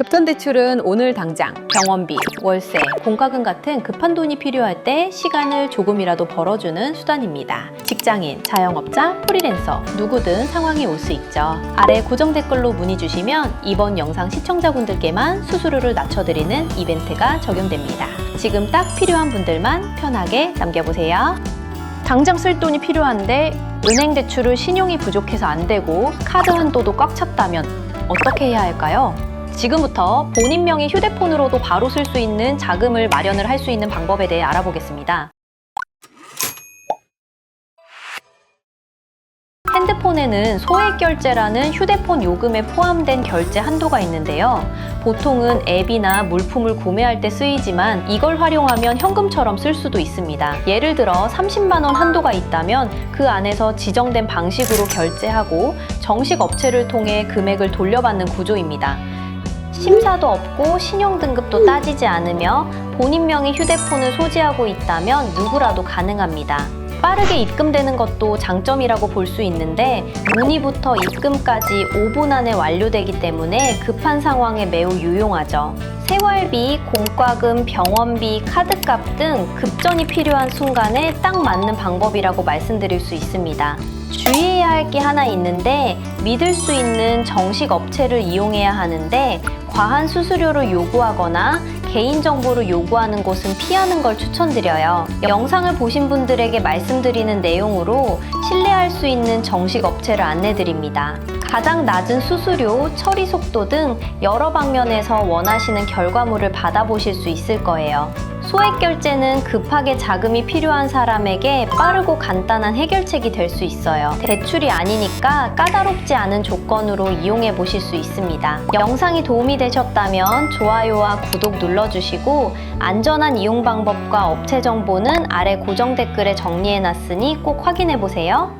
급전 대출은 오늘 당장 병원비, 월세, 공과금 같은 급한 돈이 필요할 때 시간을 조금이라도 벌어주는 수단입니다. 직장인, 자영업자, 프리랜서 누구든 상황이 올 수 있죠. 아래 고정 댓글로 문의 주시면 이번 영상 시청자분들께만 수수료를 낮춰드리는 이벤트가 적용됩니다. 지금 딱 필요한 분들만 편하게 남겨보세요. 당장 쓸 돈이 필요한데 은행 대출을 신용이 부족해서 안 되고 카드 한도도 꽉 찼다면 어떻게 해야 할까요? 지금부터 본인 명의 휴대폰으로도 바로 쓸 수 있는 자금을 마련을 할 수 있는 방법에 대해 알아보겠습니다. 핸드폰에는 소액 결제라는 휴대폰 요금에 포함된 결제 한도가 있는데요. 보통은 앱이나 물품을 구매할 때 쓰이지만 이걸 활용하면 현금처럼 쓸 수도 있습니다. 예를 들어 30만 원 한도가 있다면 그 안에서 지정된 방식으로 결제하고 정식 업체를 통해 금액을 돌려받는 구조입니다. 심사도 없고 신용 등급도 따지지 않으며 본인 명의 휴대폰을 소지하고 있다면 누구라도 가능합니다. 빠르게 입금되는 것도 장점이라고 볼 수 있는데 문의부터 입금까지 5분 안에 완료되기 때문에 급한 상황에 매우 유용하죠. 생활비, 공과금, 병원비, 카드값 등 급전이 필요한 순간에 딱 맞는 방법이라고 말씀드릴 수 있습니다. 주의해야 할 게 하나 있는데 믿을 수 있는 정식 업체를 이용해야 하는데 과한 수수료를 요구하거나 개인정보를 요구하는 곳은 피하는 걸 추천드려요. 영상을 보신 분들에게 말씀드리는 내용으로 신뢰할 수 있는 정식 업체를 안내드립니다. 가장 낮은 수수료, 처리 속도 등 여러 방면에서 원하시는 결과물을 받아보실 수 있을 거예요. 소액 결제는 급하게 자금이 필요한 사람에게 빠르고 간단한 해결책이 될 수 있어요. 대출이 아니니까 까다롭지 않은 조건으로 이용해 보실 수 있습니다. 영상이 도움이 되셨다면 좋아요와 구독 눌러주시고 안전한 이용 방법과 업체 정보는 아래 고정 댓글에 정리해 놨으니 꼭 확인해 보세요.